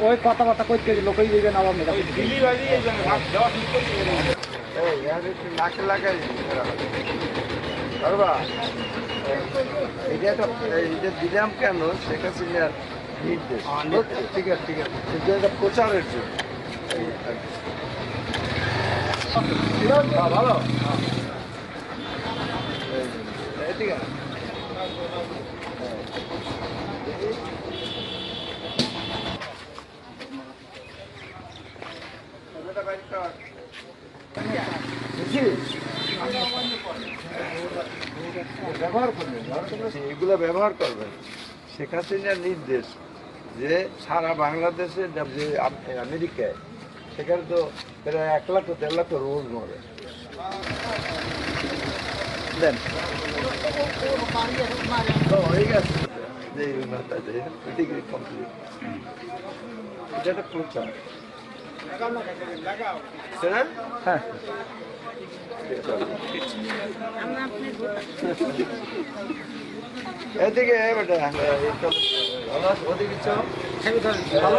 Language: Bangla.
ওই কথাবার্তা কইতে লোকই এই আর একটু নাকে লাগাই এটা তো এইটা দিলাম কেন শেখ হাসিনার নির্দেশ ঠিক আছে ঠিক আছে এটা প্রচারের জন্য। হ্যাঁ, ভালো ঠিক আছে ব্যবহার করবেন এগুলো ব্যবহার করবেন। শেখ হাসিনার নির্দেশ যে সারা বাংলাদেশে যে আমেরিকায়, সেখানে তো প্রায় এক লাখ দেড় লাখ রোজ মরে। দেন। হয়ে গেছে যে যে এটা একটা প্রচার। হ্যাঁ এদিকে বেটা? ওদিকে। ভালো।